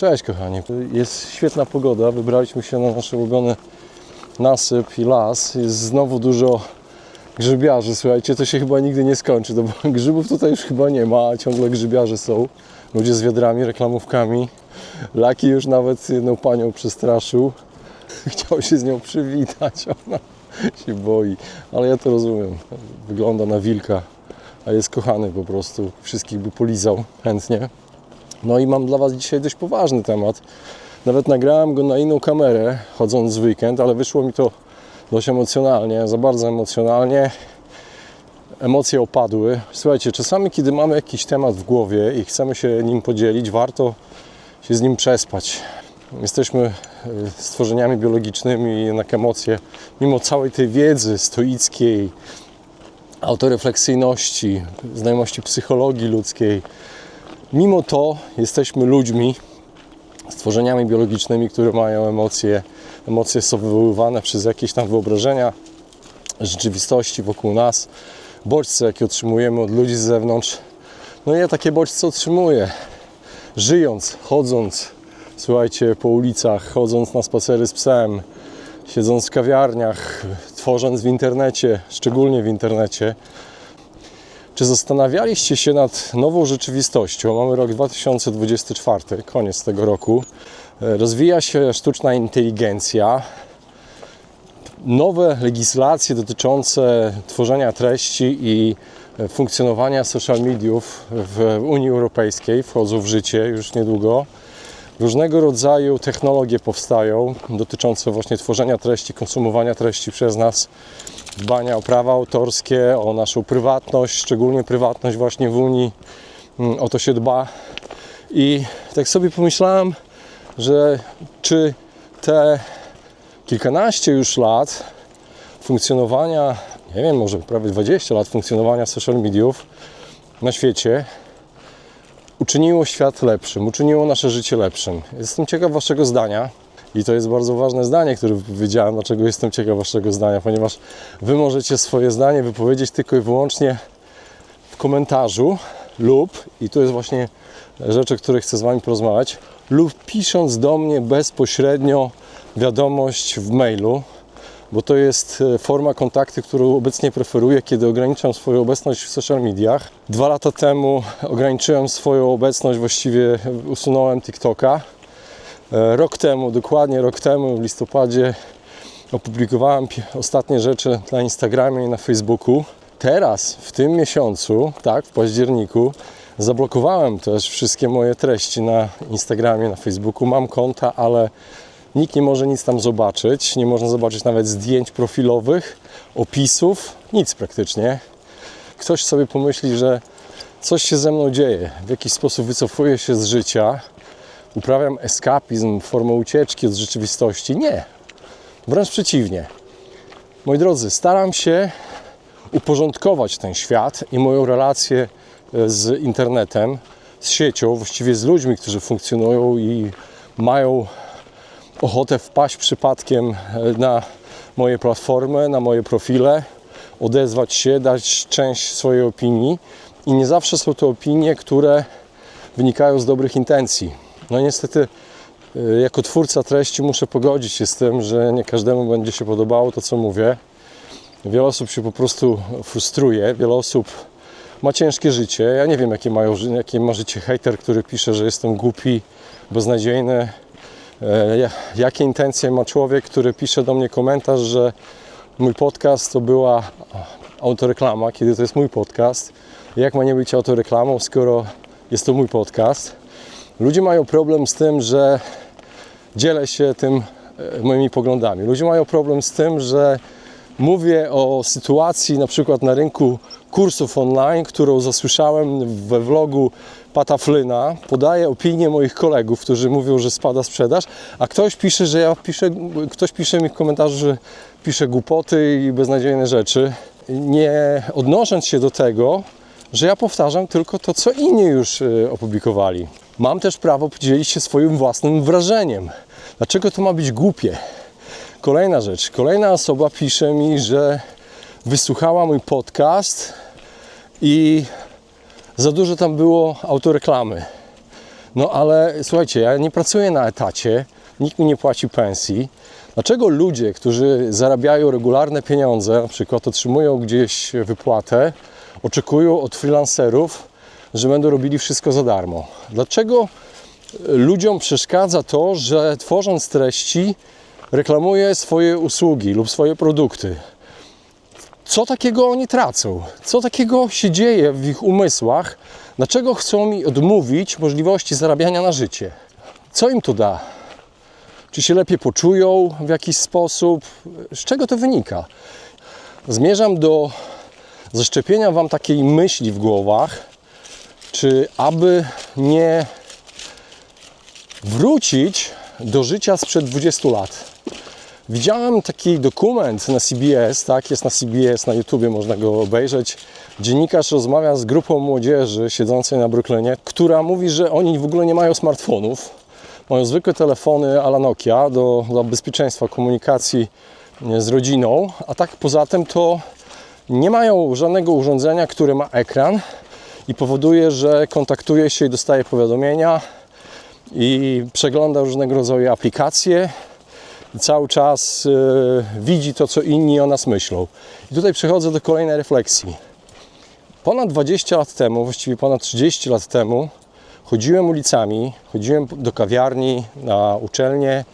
Cześć kochani. Jest świetna pogoda. Wybraliśmy się na nasz ulubiony nasyp i las. Jest znowu dużo grzybiarzy. Słuchajcie, to się chyba nigdy nie skończy, no bo grzybów tutaj już chyba nie ma, a ciągle grzybiarze są. Ludzie z wiadrami, reklamówkami. Laki już nawet jedną panią przestraszył. Chciał się z nią przywitać, ona się boi. Ale ja to rozumiem. Wygląda na wilka, a jest kochany po prostu. Wszystkich by polizał chętnie. No i mam dla Was dzisiaj dość poważny temat. Nawet nagrałem go na inną kamerę, chodząc w weekend, ale wyszło mi to dość emocjonalnie, za bardzo emocjonalnie. Emocje opadły. Słuchajcie, czasami, kiedy mamy jakiś temat w głowie i chcemy się nim podzielić, warto się z nim przespać. Jesteśmy e, stworzeniami biologicznymi jednak emocje, mimo całej tej wiedzy stoickiej, autorefleksyjności, znajomości psychologii ludzkiej, Mimo to jesteśmy ludźmi, stworzeniami biologicznymi, które mają emocje. Emocje są wywoływane przez jakieś tam wyobrażenia rzeczywistości wokół nas, bodźce, jakie otrzymujemy od ludzi z zewnątrz. No ja takie bodźce otrzymuję, żyjąc, chodząc, słuchajcie, po ulicach, chodząc na spacery z psem, siedząc w kawiarniach, tworząc w internecie, szczególnie w internecie. Czy zastanawialiście się nad nową rzeczywistością? Mamy rok 2024, koniec tego roku. E, Rozwija się sztuczna inteligencja. Nowe legislacje dotyczące tworzenia treści i e, funkcjonowania social mediów w Unii Europejskiej wchodzą w życie już niedługo. Różnego rodzaju technologie powstają dotyczące właśnie tworzenia treści, konsumowania treści przez nas dbania o prawa autorskie, o naszą prywatność, szczególnie prywatność właśnie w Unii. Mm, O to się dba. I tak sobie pomyślałem, że czy te kilkanaście już lat funkcjonowania, nie wiem, może prawie 20 lat funkcjonowania social mediów na świecie uczyniło świat lepszym, uczyniło nasze życie lepszym. Jestem ciekaw Waszego zdania. I to jest bardzo ważne zdanie, które wypowiedziałem, dlaczego jestem ciekaw Waszego zdania, ponieważ Wy możecie swoje zdanie wypowiedzieć tylko i wyłącznie w komentarzu lub, i tu jest właśnie rzecz, o której chcę z Wami porozmawiać, lub pisząc do mnie bezpośrednio wiadomość w mailu, bo to jest e, forma kontaktu, którą obecnie preferuję, kiedy ograniczam swoją obecność w social mediach. Dwa lata temu ograniczyłem swoją obecność, właściwie usunąłem TikToka. E, Rok temu, dokładnie rok temu, w listopadzie, opublikowałem ostatnie rzeczy na Instagramie i na Facebooku. Teraz, w tym miesiącu, tak, w październiku, zablokowałem też wszystkie moje treści na Instagramie, na Facebooku. Mam konta, ale nikt nie może nic tam zobaczyć. Nie można zobaczyć nawet zdjęć profilowych, opisów, nic praktycznie. Ktoś sobie pomyśli, że coś się ze mną dzieje, w jakiś sposób wycofuję się z życia, uprawiam eskapizm, formę ucieczki od rzeczywistości. Nie. Wręcz przeciwnie. Moi drodzy, staram się uporządkować ten świat i moją relację e, z internetem, z siecią, właściwie z ludźmi, którzy funkcjonują i mają ochotę wpaść przypadkiem e, na moje platformy, na moje profile, odezwać się, dać część swojej opinii. I nie zawsze są to opinie, które wynikają z dobrych intencji. No niestety, y, jako twórca treści muszę pogodzić się z tym, że nie każdemu będzie się podobało to, co mówię. Wiele osób się po prostu frustruje, wiele osób ma ciężkie życie. Ja nie wiem, jakie, mają, jakie ma życie hejter, który pisze, że jestem głupi, beznadziejny. E, ja- Jakie intencje ma człowiek, który pisze do mnie komentarz, że mój podcast to była autoreklama, kiedy to jest mój podcast. Jak ma nie być autoreklamą, skoro jest to mój podcast? Ludzie mają problem z tym, że dzielę się tym e, moimi poglądami. Ludzie mają problem z tym, że mówię o sytuacji na przykład na rynku kursów online, którą zasłyszałem we vlogu Pata Flyna. Podaję opinię moich kolegów, którzy mówią, że spada sprzedaż, a ktoś pisze, że ja piszę, ktoś pisze mi w komentarzu, że piszę głupoty i beznadziejne rzeczy, nie odnosząc się do tego, że ja powtarzam tylko to, co inni już y, opublikowali. Mam też prawo podzielić się swoim własnym wrażeniem. Dlaczego to ma być głupie? Kolejna rzecz. Kolejna osoba pisze mi, że wysłuchała mój podcast i za dużo tam było autoreklamy. No ale słuchajcie, ja nie pracuję na etacie, nikt mi nie płaci pensji. Dlaczego ludzie, którzy zarabiają regularne pieniądze, na przykład otrzymują gdzieś wypłatę, oczekują od freelancerów, że będą robili wszystko za darmo? Dlaczego ludziom przeszkadza to, że tworząc treści reklamuje swoje usługi lub swoje produkty? Co takiego oni tracą? Co takiego się dzieje w ich umysłach? Dlaczego chcą mi odmówić możliwości zarabiania na życie? Co im to da? Czy się lepiej poczują w jakiś sposób? Z czego to wynika? Zmierzam do zaszczepienia Wam takiej myśli w głowach, czy aby nie wrócić do życia sprzed 20 lat. Widziałem taki dokument na CBS, tak, jest na CBS, na YouTubie można go obejrzeć. Dziennikarz rozmawia z grupą młodzieży siedzącej na Brooklynie, która mówi, że oni w ogóle nie mają smartfonów, mają zwykłe telefony ala Nokia do, dla bezpieczeństwa komunikacji z rodziną, a tak poza tym to nie mają żadnego urządzenia, które ma ekran i powoduje, że kontaktuje się i dostaje powiadomienia i przegląda różnego rodzaju aplikacje cały czas e, widzi to, co inni o nas myślą. I tutaj przechodzę do kolejnej refleksji. Ponad 20 lat temu, właściwie ponad 30 lat temu, chodziłem ulicami, chodziłem do kawiarni, na uczelnię,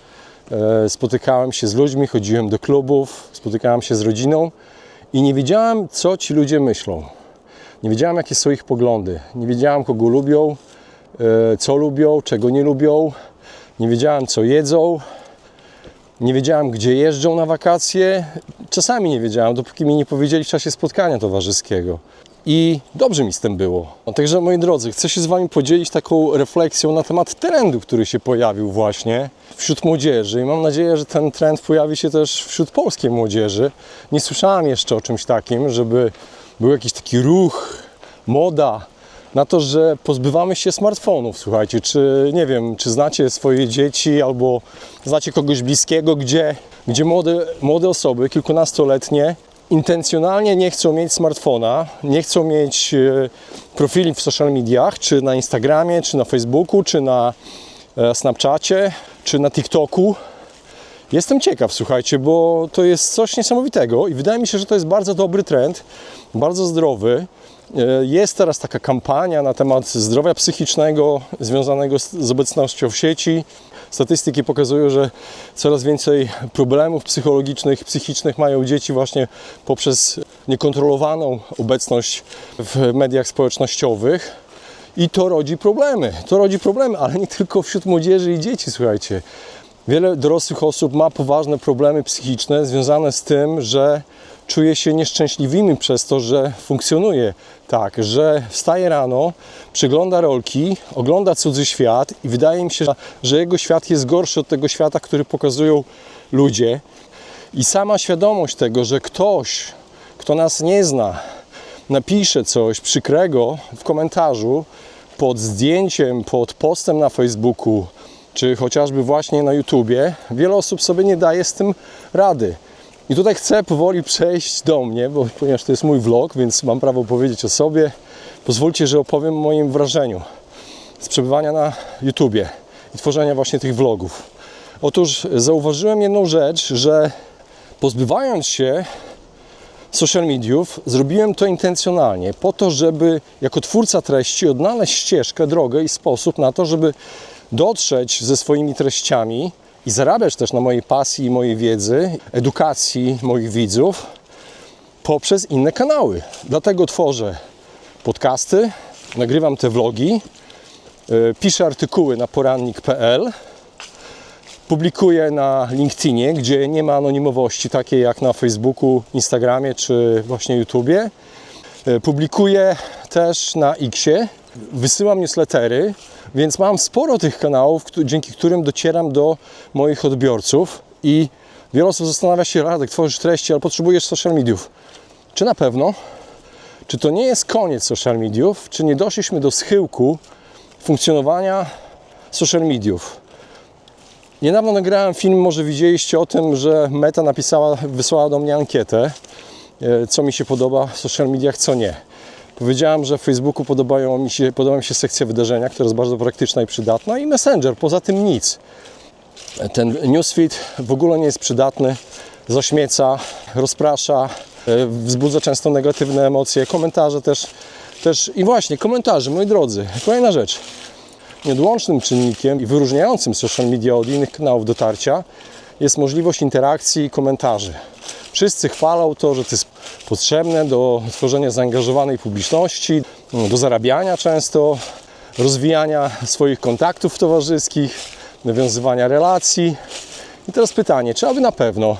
e, spotykałem się z ludźmi, chodziłem do klubów, spotykałem się z rodziną i nie wiedziałem, co ci ludzie myślą. Nie wiedziałem, jakie są ich poglądy. Nie wiedziałem, kogo lubią, e, co lubią, czego nie lubią. Nie wiedziałem, co jedzą. Nie wiedziałem, gdzie jeżdżą na wakacje. Czasami nie wiedziałem, dopóki mi nie powiedzieli w czasie spotkania towarzyskiego. I dobrze mi z tym było. No, także moi drodzy, chcę się z Wami podzielić taką refleksją na temat trendu, który się pojawił właśnie wśród młodzieży. I mam nadzieję, że ten trend pojawi się też wśród polskiej młodzieży. Nie słyszałem jeszcze o czymś takim, żeby był jakiś taki ruch, moda na to, że pozbywamy się smartfonów. Słuchajcie, czy nie wiem, czy znacie swoje dzieci albo znacie kogoś bliskiego, gdzie, gdzie młode, młode osoby, kilkunastoletnie, intencjonalnie nie chcą mieć smartfona, nie chcą mieć e, profili w social mediach, czy na Instagramie, czy na Facebooku, czy na e, Snapchacie, czy na TikToku. Jestem ciekaw, słuchajcie, bo to jest coś niesamowitego i wydaje mi się, że to jest bardzo dobry trend, bardzo zdrowy. E, Jest teraz taka kampania na temat zdrowia psychicznego związanego z, z obecnością w sieci. Statystyki pokazują, że coraz więcej problemów psychologicznych, psychicznych mają dzieci właśnie poprzez niekontrolowaną obecność w mediach społecznościowych. I to rodzi problemy. To rodzi problemy, ale nie tylko wśród młodzieży i dzieci, słuchajcie. Wiele dorosłych osób ma poważne problemy psychiczne związane z tym, że czuje się nieszczęśliwymi przez to, że funkcjonuje tak, że wstaje rano, przygląda rolki, ogląda cudzy świat i wydaje mi się, że jego świat jest gorszy od tego świata, który pokazują ludzie. I sama świadomość tego, że ktoś, kto nas nie zna, napisze coś przykrego w komentarzu pod zdjęciem, pod postem na Facebooku, czy chociażby właśnie na YouTubie, wiele osób sobie nie daje z tym rady. I tutaj chcę powoli przejść do mnie, bo ponieważ to jest mój vlog, więc mam prawo powiedzieć o sobie. Pozwólcie, że opowiem o moim wrażeniu z przebywania na YouTubie i tworzenia właśnie tych vlogów. Otóż zauważyłem jedną rzecz, że pozbywając się social mediów, zrobiłem to intencjonalnie, po to, żeby jako twórca treści odnaleźć ścieżkę, drogę i sposób na to, żeby dotrzeć ze swoimi treściami i zarabiać też na mojej pasji mojej wiedzy, edukacji moich widzów poprzez inne kanały. Dlatego tworzę podcasty, nagrywam te vlogi, yy, piszę artykuły na porannik.pl, publikuję na LinkedInie, gdzie nie ma anonimowości takiej jak na Facebooku, Instagramie czy właśnie YouTubie. Yy, Publikuję też na Xie, wysyłam newslettery, więc mam sporo tych kanałów, dzięki którym docieram do moich odbiorców i wiele osób zastanawia się, Radek, tworzysz treści, ale potrzebujesz social mediów. Czy na pewno? Czy to nie jest koniec social mediów? Czy nie doszliśmy do schyłku funkcjonowania social mediów? Niedawno nagrałem film, może widzieliście o tym, że Meta napisała, wysłała do mnie ankietę, e, co mi się podoba w social mediach, co nie. Powiedziałem, że w Facebooku podobają mi się, podoba mi się sekcja wydarzenia, która jest bardzo praktyczna i przydatna i Messenger, poza tym nic. Ten newsfeed w ogóle nie jest przydatny, zaśmieca, rozprasza, e, wzbudza często negatywne emocje, komentarze też, też i właśnie komentarze, moi drodzy, kolejna rzecz. Nieodłącznym czynnikiem i wyróżniającym social media od innych kanałów dotarcia jest możliwość interakcji i komentarzy. Wszyscy chwalą to, że to jest potrzebne do tworzenia zaangażowanej publiczności, do zarabiania często, rozwijania swoich kontaktów towarzyskich, nawiązywania relacji. I teraz pytanie, czy aby na pewno,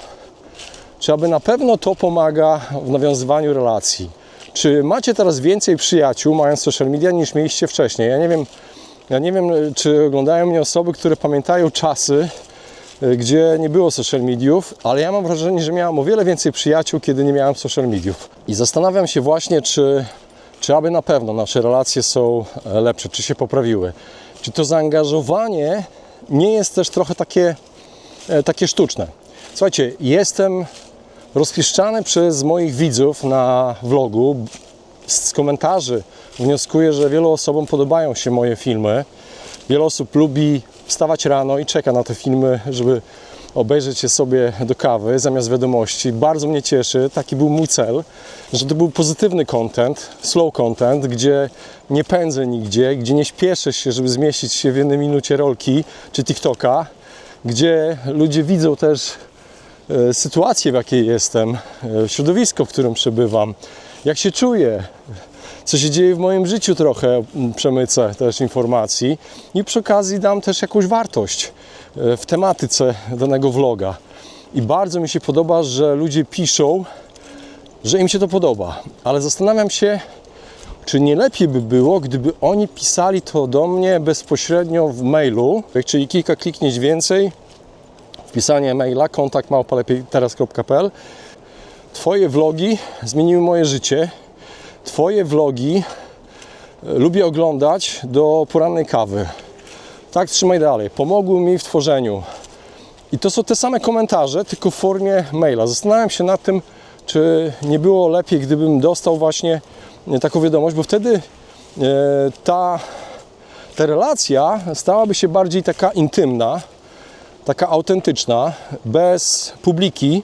czy aby na pewno to pomaga w nawiązywaniu relacji? Czy macie teraz więcej przyjaciół mając social media niż mieliście wcześniej? Ja nie wiem, ja nie wiem, czy oglądają mnie osoby, które pamiętają czasy, gdzie nie było social mediów, ale ja mam wrażenie, że miałem o wiele więcej przyjaciół, kiedy nie miałem social mediów. I zastanawiam się właśnie, czy, czy aby na pewno nasze relacje są e, lepsze, czy się poprawiły. Czy to zaangażowanie nie jest też trochę takie, e, takie sztuczne. Słuchajcie, jestem rozpieszczany przez moich widzów na vlogu. Z komentarzy wnioskuję, że wielu osobom podobają się moje filmy. Wiele osób lubi wstawać rano i czeka na te filmy, żeby obejrzeć je sobie do kawy zamiast wiadomości. Bardzo mnie cieszy, taki był mój cel, że to był pozytywny content, slow content, gdzie nie pędzę nigdzie, gdzie nie śpieszę się, żeby zmieścić się w jednej minucie rolki czy TikToka, gdzie ludzie widzą też e, sytuację, w jakiej jestem, e, środowisko, w którym przebywam, jak się czuję, co się dzieje w moim życiu trochę mm, przemycę też informacji i przy okazji dam też jakąś wartość e, w tematyce danego vloga. I bardzo mi się podoba, że ludzie piszą, że im się to podoba, ale zastanawiam się, czy nie lepiej by było, gdyby oni pisali to do mnie bezpośrednio w mailu, czyli kilka kliknięć więcej, wpisanie maila kontakt teraz.pl Twoje vlogi zmieniły moje życie. Twoje vlogi e, lubię oglądać do porannej kawy. Tak, trzymaj dalej. Pomogły mi w tworzeniu. I to są te same komentarze, tylko w formie maila. Zastanawiam się nad tym, czy nie było lepiej, gdybym dostał właśnie e, taką wiadomość, bo wtedy e, ta, ta relacja stałaby się bardziej taka intymna, taka autentyczna, bez publiki,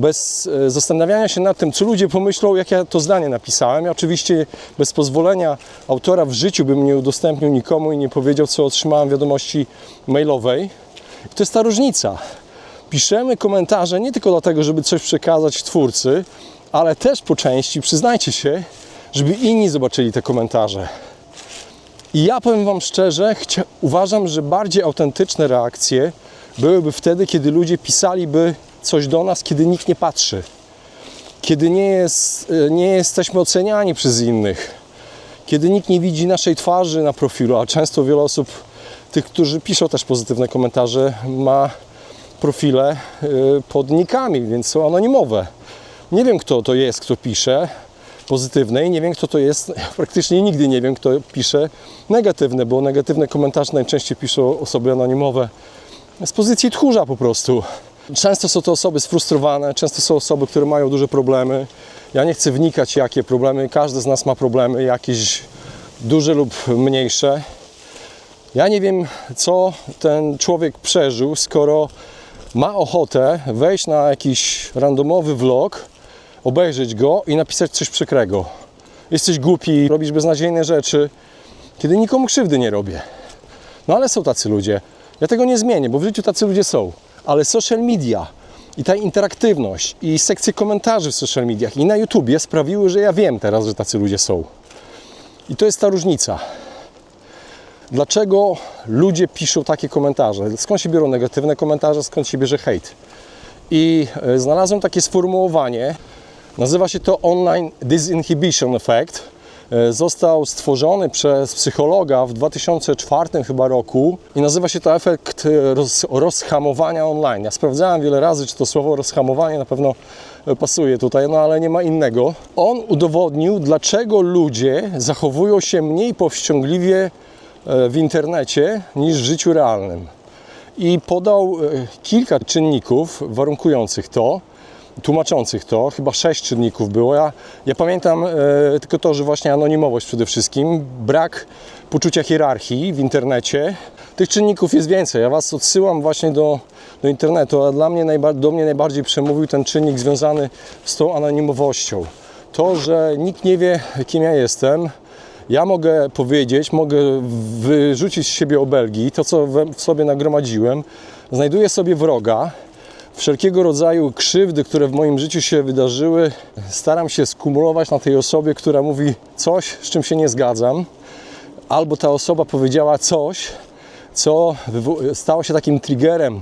bez e, zastanawiania się nad tym, co ludzie pomyślą, jak ja to zdanie napisałem. Ja oczywiście bez pozwolenia autora w życiu bym nie udostępnił nikomu i nie powiedział, co otrzymałem wiadomości mailowej. I to jest ta różnica. Piszemy komentarze nie tylko dlatego, żeby coś przekazać twórcy, ale też po części, przyznajcie się, żeby inni zobaczyli te komentarze. I ja powiem Wam szczerze, uważam, że bardziej autentyczne reakcje byłyby wtedy, kiedy ludzie pisaliby coś do nas, kiedy nikt nie patrzy, kiedy nie, jest, e, nie jesteśmy oceniani przez innych, kiedy nikt nie widzi naszej twarzy na profilu, a często wiele osób, tych, którzy piszą też pozytywne komentarze, ma profile e, pod nikami, więc są anonimowe. Nie wiem, kto to jest, kto pisze pozytywne i nie wiem, kto to jest, praktycznie nigdy nie wiem, kto pisze negatywne, bo negatywne komentarze najczęściej piszą osoby anonimowe z pozycji tchórza po prostu. Często są to osoby sfrustrowane, często są osoby, które mają duże problemy. Ja nie chcę wnikać, jakie problemy, każdy z nas ma problemy, jakieś duże lub mniejsze. Ja nie wiem, co ten człowiek przeżył, skoro ma ochotę wejść na jakiś randomowy vlog, obejrzeć go i napisać coś przykrego. Jesteś głupi, robisz beznadziejne rzeczy, kiedy nikomu krzywdy nie robię. No ale są tacy ludzie. Ja tego nie zmienię, bo w życiu tacy ludzie są. Ale social media i ta interaktywność i sekcje komentarzy w social mediach i na YouTubie sprawiły, że ja wiem teraz, że tacy ludzie są. I to jest ta różnica. Dlaczego ludzie piszą takie komentarze? Skąd się biorą negatywne komentarze, skąd się bierze hejt? I e, znalazłem takie sformułowanie, nazywa się to Online Disinhibition Effect. E, Został stworzony przez psychologa w 2004 chyba roku i nazywa się to efekt e, roz, rozhamowania online. Ja sprawdzałem wiele razy, czy to słowo rozhamowanie na pewno e, pasuje tutaj, no ale nie ma innego. On udowodnił, dlaczego ludzie zachowują się mniej powściągliwie w internecie niż w życiu realnym. I podał kilka czynników warunkujących to. Tłumaczących to, chyba sześć czynników było. Ja, ja pamiętam e, tylko to, że właśnie anonimowość przede wszystkim, brak poczucia hierarchii w internecie. Tych czynników jest więcej. Ja Was odsyłam właśnie do, do internetu, a dla mnie do mnie najbardziej przemówił ten czynnik związany z tą anonimowością. To, że nikt nie wie, kim ja jestem, ja mogę powiedzieć, mogę wyrzucić z siebie obelgi, to co w sobie nagromadziłem, znajduję sobie wroga, wszelkiego rodzaju krzywdy, które w moim życiu się wydarzyły, staram się skumulować na tej osobie, która mówi coś, z czym się nie zgadzam, albo ta osoba powiedziała coś, co stało się takim triggerem,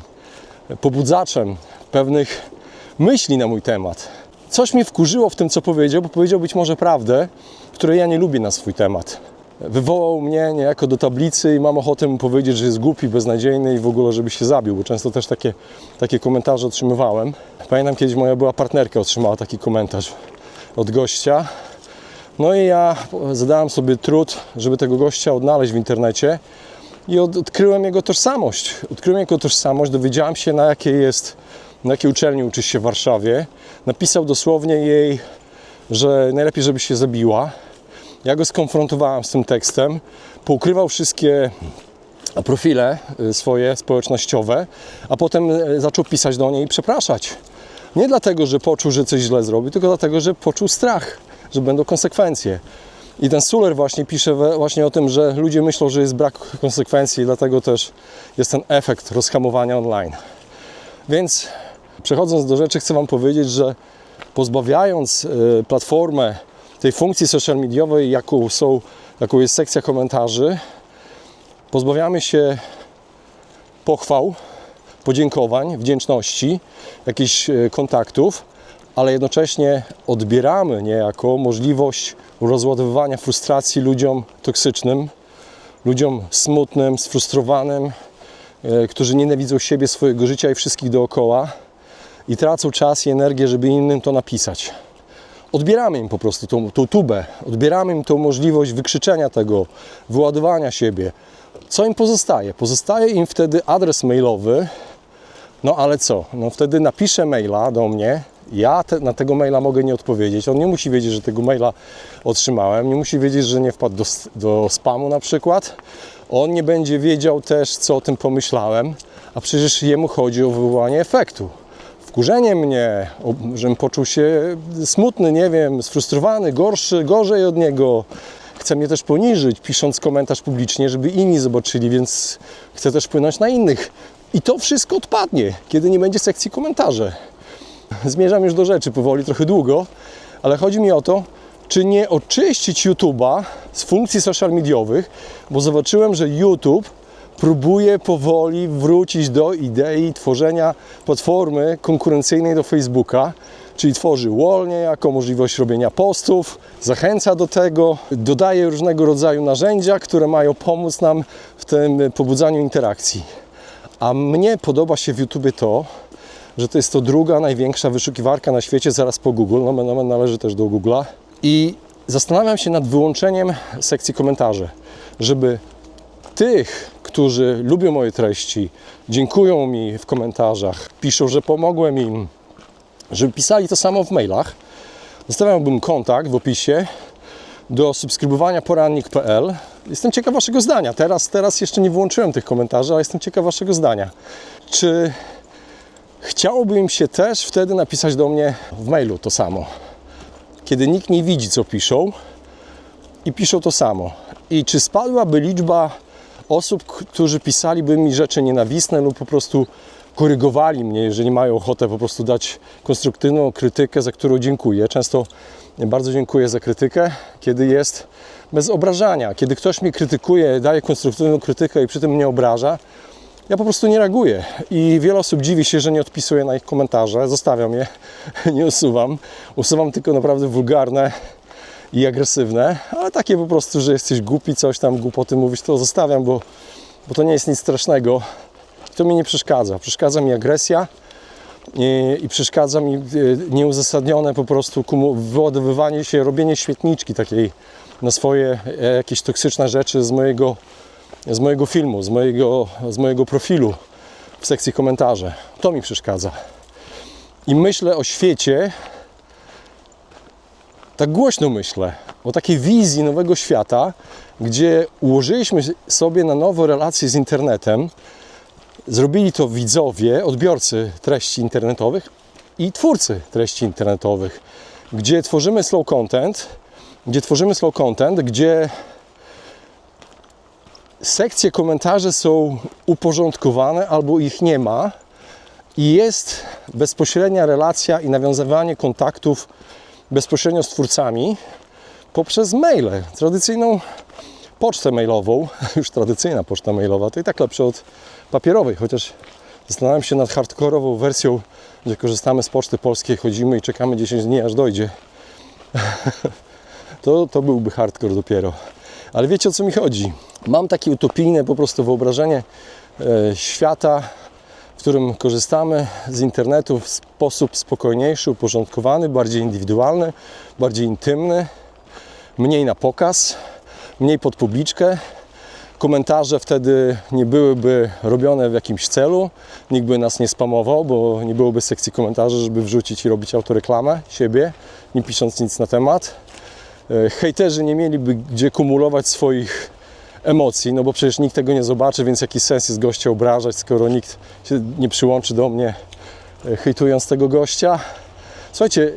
pobudzaczem pewnych myśli na mój temat. Coś mnie wkurzyło w tym, co powiedział, bo powiedział być może prawdę, której ja nie lubię na swój temat. Wywołał mnie niejako do tablicy i mam ochotę mu powiedzieć, że jest głupi, beznadziejny i w ogóle, żeby się zabił, bo często też takie, takie komentarze otrzymywałem. Pamiętam kiedyś moja była partnerka otrzymała taki komentarz od gościa. No i ja zadałem sobie trud, żeby tego gościa odnaleźć w internecie i od, odkryłem jego tożsamość. Odkryłem jego tożsamość, dowiedziałem się na jakiej jest, na jakiej uczelni uczy się w Warszawie. Napisał dosłownie jej, że najlepiej, żeby się zabiła. Ja go skonfrontowałem z tym tekstem, poukrywał wszystkie profile y, swoje społecznościowe, a potem y, zaczął pisać do niej i przepraszać. Nie dlatego, że poczuł, że coś źle zrobi, tylko dlatego, że poczuł strach, że będą konsekwencje. I ten Suler właśnie pisze właśnie o tym, że ludzie myślą, że jest brak konsekwencji, dlatego też jest ten efekt rozhamowania online. Więc przechodząc do rzeczy, chcę Wam powiedzieć, że pozbawiając e, platformę tej funkcji social mediowej, jaką, są, jaką jest sekcja komentarzy, pozbawiamy się pochwał, podziękowań, wdzięczności, jakichś e, kontaktów, ale jednocześnie odbieramy niejako możliwość rozładowywania frustracji ludziom toksycznym, ludziom smutnym, sfrustrowanym, e, którzy nienawidzą siebie, swojego życia i wszystkich dookoła i tracą czas i energię, żeby innym to napisać. Odbieramy im po prostu tą, tą tubę, odbieramy im tą możliwość wykrzyczenia tego, wyładowania siebie. Co im pozostaje? Pozostaje im wtedy adres mailowy, no ale co? No wtedy napisze maila do mnie. Ja te, na tego maila mogę nie odpowiedzieć. On nie musi wiedzieć, że tego maila otrzymałem. Nie musi wiedzieć, że nie wpadł do, do spamu na przykład. On nie będzie wiedział też, co o tym pomyślałem. A przecież jemu chodzi o wywołanie efektu. Wkurzenie mnie, żebym poczuł się smutny, nie wiem, sfrustrowany, gorszy, gorzej od niego. Chce mnie też poniżyć, pisząc komentarz publicznie, żeby inni zobaczyli, więc chcę też wpłynąć na innych. I to wszystko odpadnie, kiedy nie będzie sekcji komentarzy. Zmierzam już do rzeczy powoli, trochę długo, ale chodzi mi o to, czy nie oczyścić YouTube'a z funkcji social mediowych, bo zobaczyłem, że YouTube próbuje powoli wrócić do idei tworzenia platformy konkurencyjnej do Facebooka, czyli tworzy Wall jako możliwość robienia postów, zachęca do tego, dodaje różnego rodzaju narzędzia, które mają pomóc nam w tym pobudzaniu interakcji. A mnie podoba się w YouTube to, że to jest to druga największa wyszukiwarka na świecie zaraz po Google. Nomen omen należy też do Google'a. I zastanawiam się nad wyłączeniem sekcji komentarzy, żeby tych, którzy lubią moje treści, dziękują mi w komentarzach, piszą, że pomogłem im, żeby pisali to samo w mailach. Zostawiałbym kontakt w opisie do subskrybowania porannik.pl. Jestem ciekaw Waszego zdania. Teraz, teraz jeszcze nie wyłączyłem tych komentarzy, ale jestem ciekaw Waszego zdania. Czy chciałoby im się też wtedy napisać do mnie w mailu to samo? Kiedy nikt nie widzi, co piszą i piszą to samo. I czy spadłaby liczba osób, którzy pisaliby mi rzeczy nienawistne lub po prostu korygowali mnie, jeżeli mają ochotę po prostu dać konstruktywną krytykę, za którą dziękuję. Często bardzo dziękuję za krytykę, kiedy jest bez obrażania. Kiedy ktoś mnie krytykuje, daje konstruktywną krytykę i przy tym mnie obraża, ja po prostu nie reaguję. I wiele osób dziwi się, że nie odpisuję na ich komentarze. Zostawiam je, nie usuwam. Usuwam tylko naprawdę wulgarne i agresywne, ale takie po prostu, że jesteś głupi, coś tam głupoty mówić, to zostawiam, bo, bo to nie jest nic strasznego. To mi nie przeszkadza. Przeszkadza mi agresja i, i przeszkadza mi e, nieuzasadnione po prostu wyładowywanie się, robienie świetniczki takiej na swoje e, jakieś toksyczne rzeczy z mojego, z mojego filmu, z mojego, z mojego profilu w sekcji komentarze. To mi przeszkadza. i myślę o świecie, tak głośno myślę, o takiej wizji nowego świata, gdzie ułożyliśmy sobie na nowo relacje z internetem, zrobili to widzowie, odbiorcy treści internetowych i twórcy treści internetowych, gdzie tworzymy slow content, gdzie tworzymy slow content, gdzie sekcje komentarzy są uporządkowane albo ich nie ma i jest bezpośrednia relacja i nawiązywanie kontaktów bezpośrednio z twórcami poprzez maile, tradycyjną pocztę mailową, już tradycyjna poczta mailowa, to i tak lepsze od papierowej, chociaż zastanawiam się nad hardkorową wersją, gdzie korzystamy z poczty polskiej, chodzimy i czekamy 10 dni, aż dojdzie. To, to byłby hardcore dopiero. Ale wiecie o co mi chodzi? Mam takie utopijne po prostu wyobrażenie e, świata, w którym korzystamy z internetu w sposób spokojniejszy, uporządkowany, bardziej indywidualny, bardziej intymny, mniej na pokaz, mniej pod publiczkę. Komentarze wtedy nie byłyby robione w jakimś celu, nikt by nas nie spamował, bo nie byłoby sekcji komentarzy, żeby wrzucić i robić autoreklamę siebie, nie pisząc nic na temat. E, Hejterzy nie mieliby gdzie kumulować swoich emocji, no bo przecież nikt tego nie zobaczy, więc jaki sens jest gościa obrażać, skoro nikt się nie przyłączy do mnie e, hejtując tego gościa. Słuchajcie,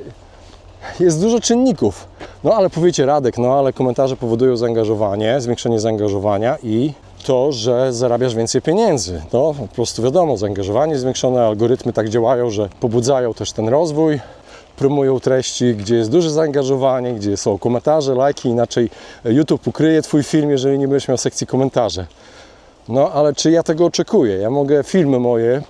jest dużo czynników. No ale powiecie Radek, no ale komentarze powodują zaangażowanie, zwiększenie zaangażowania i to, że zarabiasz więcej pieniędzy. No po prostu wiadomo, zaangażowanie zwiększone, algorytmy tak działają, że pobudzają też ten rozwój, promują treści, gdzie jest duże zaangażowanie, gdzie są komentarze, lajki, inaczej YouTube ukryje Twój film, jeżeli nie będziesz miał sekcji komentarzy. No ale czy ja tego oczekuję? Ja mogę filmy moje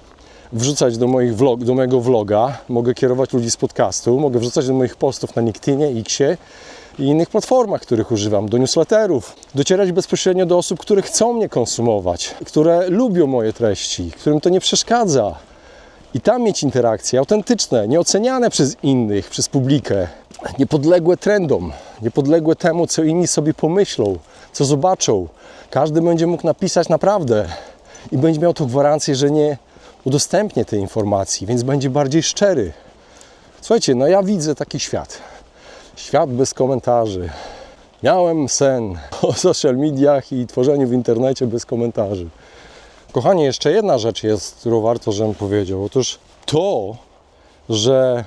wrzucać do, moich vlog, do mojego vloga, mogę kierować ludzi z podcastu, mogę wrzucać do moich postów na LinkedInie, Xie i innych platformach, których używam, do newsletterów, docierać bezpośrednio do osób, które chcą mnie konsumować, które lubią moje treści, którym to nie przeszkadza. I tam mieć interakcje autentyczne, nieoceniane przez innych, przez publikę, niepodległe trendom, niepodległe temu, co inni sobie pomyślą, co zobaczą. Każdy będzie mógł napisać naprawdę i będzie miał tą gwarancję, że nie udostępnię tej informacji, więc będzie bardziej szczery. Słuchajcie, no ja widzę taki świat. Świat bez komentarzy. Miałem sen o social mediach i tworzeniu w internecie bez komentarzy. Kochani, jeszcze jedna rzecz jest, którą warto, żebym powiedział. Otóż to, że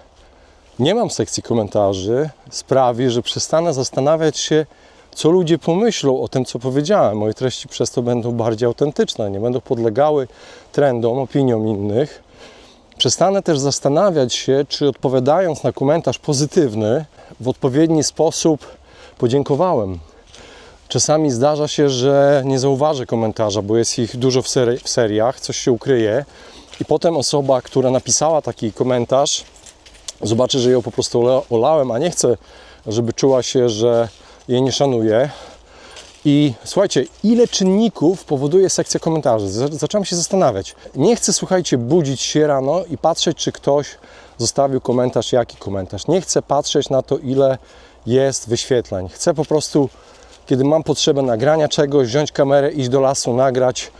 nie mam sekcji komentarzy, sprawi, że przestanę zastanawiać się, co ludzie pomyślą o tym, co powiedziałem. Moje treści przez to będą bardziej autentyczne, nie będą podlegały trendom, opiniom innych. Przestanę też zastanawiać się, czy odpowiadając na komentarz pozytywny, w odpowiedni sposób podziękowałem. Czasami zdarza się, że nie zauważę komentarza, bo jest ich dużo w, seri- w seriach, coś się ukryje i potem osoba, która napisała taki komentarz, zobaczy, że ją po prostu olałem, a nie chcę, żeby czuła się, że jej nie szanuję. I słuchajcie, ile czynników powoduje sekcja komentarzy? Za- Zacząłem się zastanawiać. Nie chcę, słuchajcie, budzić się rano i patrzeć, czy ktoś zostawił komentarz, jaki komentarz. Nie chcę patrzeć na to, ile jest wyświetleń. Chcę po prostu, kiedy mam potrzebę nagrania czegoś, wziąć kamerę, iść do lasu, nagrać,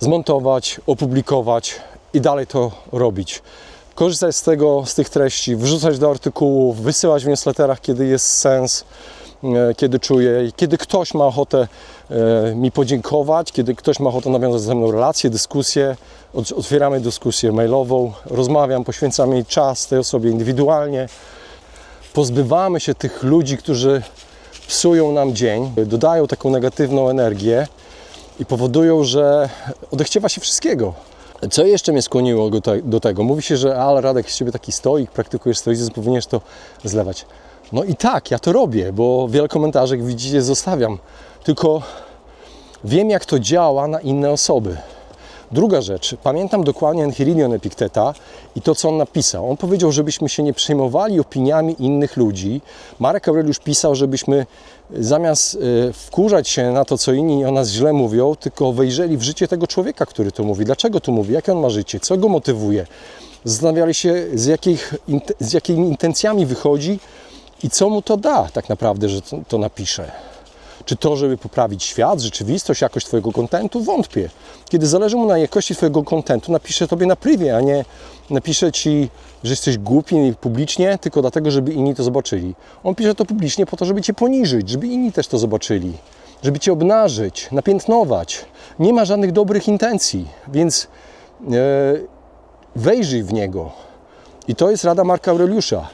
zmontować, opublikować i dalej to robić. Korzystać z tego, z tych treści, wrzucać do artykułów, wysyłać w newsletterach, kiedy jest sens, e, kiedy czuję, kiedy ktoś ma ochotę e, mi podziękować, kiedy ktoś ma ochotę nawiązać ze mną relację, dyskusję, Ot- otwieramy dyskusję mailową, rozmawiam, poświęcam jej czas tej osobie indywidualnie. Pozbywamy się tych ludzi, którzy psują nam dzień, dodają taką negatywną energię i powodują, że odechciewa się wszystkiego. Co jeszcze mnie skłoniło do, te, do tego? Mówi się, że ale Radek z Ciebie taki stoik, praktykujesz stoizm, powinieneś to zlewać. No i tak, ja to robię, bo wiele komentarzy, jak widzicie, zostawiam. Tylko wiem, jak to działa na inne osoby. Druga rzecz, pamiętam dokładnie Enchiridion Epikteta i to, co on napisał. On powiedział, żebyśmy się nie przejmowali opiniami innych ludzi. Marek Aureliusz pisał, żebyśmy zamiast e, wkurzać się na to, co inni o nas źle mówią, tylko wejrzeli w życie tego człowieka, który to mówi. Dlaczego to mówi? Jakie on ma życie? Co go motywuje? Zastanawiali się, z, jakich, z jakimi intencjami wychodzi i co mu to da tak naprawdę, że to, to napisze. Czy to, żeby poprawić świat, rzeczywistość, jakość Twojego kontentu? Wątpię. Kiedy zależy mu na jakości Twojego kontentu, napisze Tobie na privie, a nie napisze Ci, że jesteś głupi publicznie, tylko dlatego, żeby inni to zobaczyli. On pisze to publicznie po to, żeby Cię poniżyć, żeby inni też to zobaczyli, żeby Cię obnażyć, napiętnować. Nie ma żadnych dobrych intencji, więc e, wejrzyj w niego. I to jest rada Marka Aureliusza.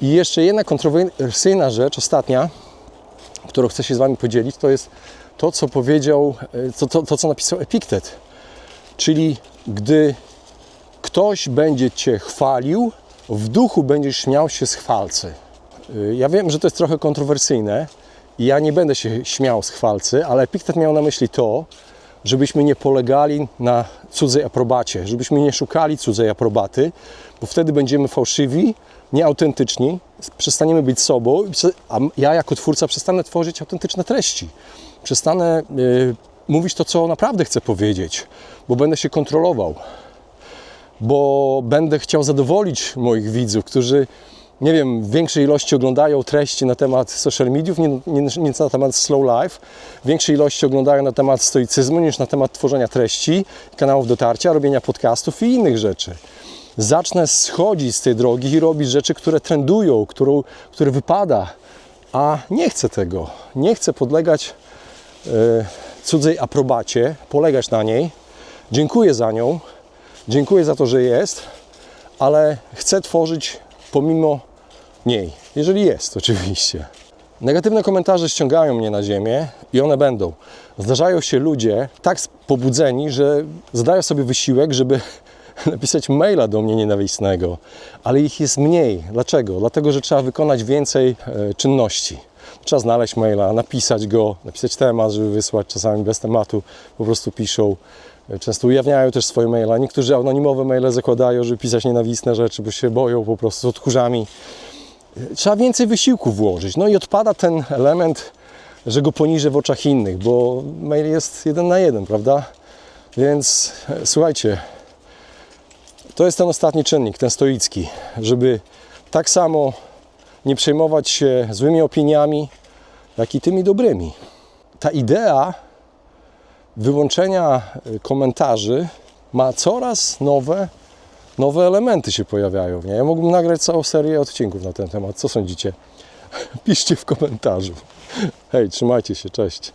I jeszcze jedna kontrowersyjna rzecz, ostatnia, którą chcę się z Wami podzielić, to jest to, co powiedział, e, to, to, to co napisał Epiktet. Czyli gdy ktoś będzie Cię chwalił, w duchu będziesz śmiał się z chwalcy. Y, Ja wiem, że to jest trochę kontrowersyjne i ja nie będę się śmiał z chwalcy, ale Epiktet miał na myśli to, żebyśmy nie polegali na cudzej aprobacie, żebyśmy nie szukali cudzej aprobaty, bo wtedy będziemy fałszywi, nieautentyczni, przestaniemy być sobą, a ja jako twórca przestanę tworzyć autentyczne treści. Przestanę y, mówić to, co naprawdę chcę powiedzieć, bo będę się kontrolował bo będę chciał zadowolić moich widzów, którzy, nie wiem, w większej ilości oglądają treści na temat social mediów, nie, nie, nie na temat slow life, w większej ilości oglądają na temat stoicyzmu niż na temat tworzenia treści, kanałów dotarcia, robienia podcastów i innych rzeczy. Zacznę schodzić z tej drogi i robić rzeczy, które trendują, którą, które wypada, a nie chcę tego. Nie chcę podlegać e, cudzej aprobacie, polegać na niej. Dziękuję za nią, Dziękuję za to, że jest, ale chcę tworzyć pomimo niej, jeżeli jest oczywiście. Negatywne komentarze ściągają mnie na ziemię i one będą. Zdarzają się ludzie tak pobudzeni, że zadają sobie wysiłek, żeby napisać maila do mnie nienawistnego, ale ich jest mniej. Dlaczego? Dlatego, że trzeba wykonać więcej e, czynności. Trzeba znaleźć maila, napisać go, napisać temat, żeby wysłać. Czasami bez tematu po prostu piszą. Często ujawniają też swoje maile. Niektórzy anonimowe maile zakładają, żeby pisać nienawistne rzeczy, bo się boją po prostu z odkurzami. Trzeba więcej wysiłku włożyć. No i odpada ten element, że go poniżę w oczach innych, bo mail jest jeden na jeden, prawda? Więc e, słuchajcie, to jest ten ostatni czynnik, ten stoicki, żeby tak samo nie przejmować się złymi opiniami, jak i tymi dobrymi. Ta idea wyłączenia y, komentarzy ma coraz nowe, nowe elementy się pojawiają. Ja mógłbym nagrać całą serię odcinków na ten temat. Co sądzicie? Piszcie w komentarzu. Hej, trzymajcie się, cześć.